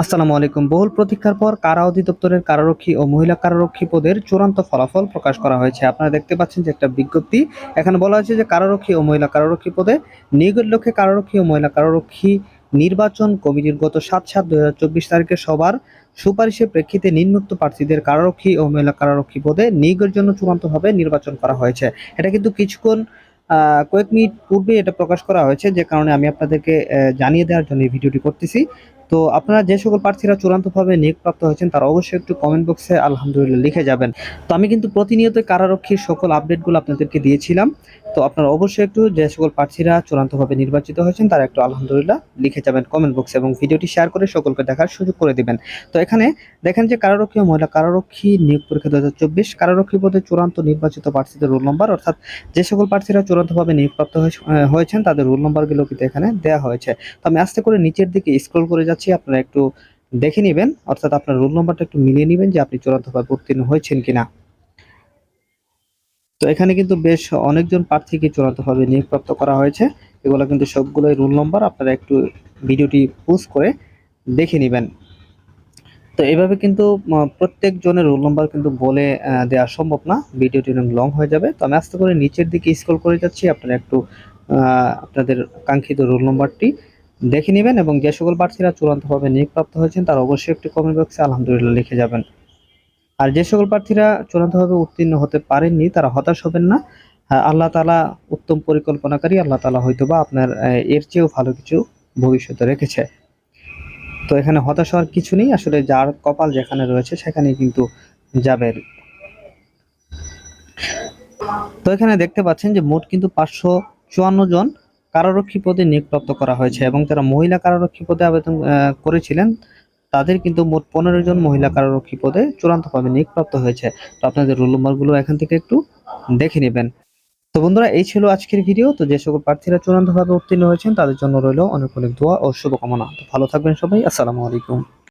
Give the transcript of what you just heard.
আসসালামু আলাইকুম। বহুল প্রতীক্ষার পর কারা অধিদপ্তরের কারারক্ষী ও মহিলা কারারক্ষী পদের চূড়ান্ত ফলাফল প্রকাশ করা হয়েছে। আপনারা দেখতে পাচ্ছেন যে একটা বিজ্ঞপ্তি। এখানে বলা হয়েছে যে কারারক্ষী ও মহিলা কারারক্ষী পদে নিয়োগের লক্ষ্যে কারারক্ষী ও মহিলা কারারক্ষী নির্বাচন কমিটির গত সাত সাত দু তারিখে সবার সুপারিশের প্রেক্ষিতে নিম্নোক্ত প্রার্থীদের কারারক্ষী ও মহিলা কারারক্ষী পদে নিয়োগের জন্য চূড়ান্তভাবে নির্বাচন করা হয়েছে। এটা কিন্তু কিছুক্ষণ কয়েক মিনিট পূর্বে এটা প্রকাশ করা হয়েছে। যে কারণে আমি আপনাদেরকে জানিয়ে দেওয়ার জন্য এই ভিডিওটি করতেছি। তো আপনারা যে সকল প্রার্থীরা চূড়ান্তভাবে নিয়োগপ্রাপ্ত হয়েছেন, তারা অবশ্যই একটু কমেন্ট বক্সে আলহামদুলিল্লাহ লিখে যাবেন। তো আমি কিন্তু প্রতিনিয়ত কারারক্ষীর সকল আপডেটগুলো আপনাদেরকে দিয়েছিলাম। তো আপনারা অবশ্যই একটু যে সকল প্রার্থীরা চূড়ান্তভাবে নির্বাচিত হয়েছেন, তারা একটু আলহামদুলিল্লাহ লিখে যাবেন কমেন্ট বক্সে এবং ভিডিওটি শেয়ার করে সকলকে দেখার সুযোগ করে দিবেন। তো এখানে দেখেন যে কারারক্ষী ও মহিলা কারারক্ষী নিয়োগ পরীক্ষা দু হাজার চব্বিশ, কারারক্ষী পদে চূড়ান্ত নির্বাচিত প্রার্থীদের রোল নম্বর অর্থাৎ যে সকল প্রার্থীরা চূড়ান্তভাবে নিয়োগপ্রাপ্ত হয়েছে- হয়েছেন, তাদের রোল নম্বরগুলো কিন্তু এখানে দেওয়া হয়েছে। তো আমি আস্তে করে নিচের দিকে স্ক্রল করে যাচ্ছি। আপনারা একটু দেখে নেবেন অর্থাৎ আপনার রোল নাম্বারটা একটু মিলিয়ে নেবেন যে আপনি চূড়ান্তভাবে উত্তীর্ণ হয়েছেন কিনা। তো এখানে কিন্তু বেশ অনেকজন প্রার্থীকে চূড়ান্তভাবে নিয়োগপ্রাপ্ত করা হয়েছে। এগুলো কিন্তু সবগুলোই রোল নম্বর আপনারা একটু ভিডিওটি পুশ করে দেখে নেবেন। তো এইভাবে কিন্তু আহ, প্রত্যেক জনের রোল নাম্বার কিন্তু বলে দেওয়া সম্ভব না। ভিডিওটি অনেক লং হয়ে যাবে। তো আমি আস্তে করে নিচের দিকে স্ক্রল করে যাচ্ছি। আপনারা একটু আপনাদের কাঙ্ক্ষিত রোল নম্বরটি দেখে নেবেন এবং যে সকল প্রার্থীরা চূড়ান্তভাবে নিয়োগপ্রাপ্ত হয়েছেন তারা অবশ্যই একটি কমেন্ট বক্সে আলহামদুলিল্লাহ লিখে যাবেন। আর যে সকল প্রার্থীরা চূড়ান্তভাবে উত্তীর্ণ হতে পারেননি তারা হতাশ হবেন না। হ্যাঁ, আল্লাহ তালা উত্তম পরিকল্পনাকারী আল্লাহ তালা হয়তোবা আপনার আহ, এর চেয়েও ভালো কিছু ভবিষ্যতে রেখেছে। তো এখানে হতাশ হওয়ার কিছু নেই। আসলে যার কপাল যেখানে রয়েছে সেখানে কিন্তু যাবে তো এখানে দেখতে পাচ্ছেন যে মোট কিন্তু পাঁচশো চুয়ান্ন জন কারারক্ষী পদে নিয়োগপ্রাপ্ত করা হয়েছে এবং যারা মহিলা কারারক্ষী পদে আবেদন করেছিলেন, তাদের কিন্তু মোট পনেরো জন মহিলা কারারক্ষী পদে চূড়ান্তভাবে নিয়োগপ্রাপ্ত হয়েছে। তো আপনাদের রোল নম্বরগুলো এখান থেকে একটু দেখে নেবেন। তো বন্ধুরা, এই ছিল আজকের ভিডিও তো যে সকল প্রার্থীরা চূড়ান্তভাবে উত্তীর্ণ হয়েছেন, তাদের জন্য রইল অনেক অনেক দোয়া ও শুভকামনা। তো ভালো থাকবেন সবাই। আসসালামু আলাইকুম।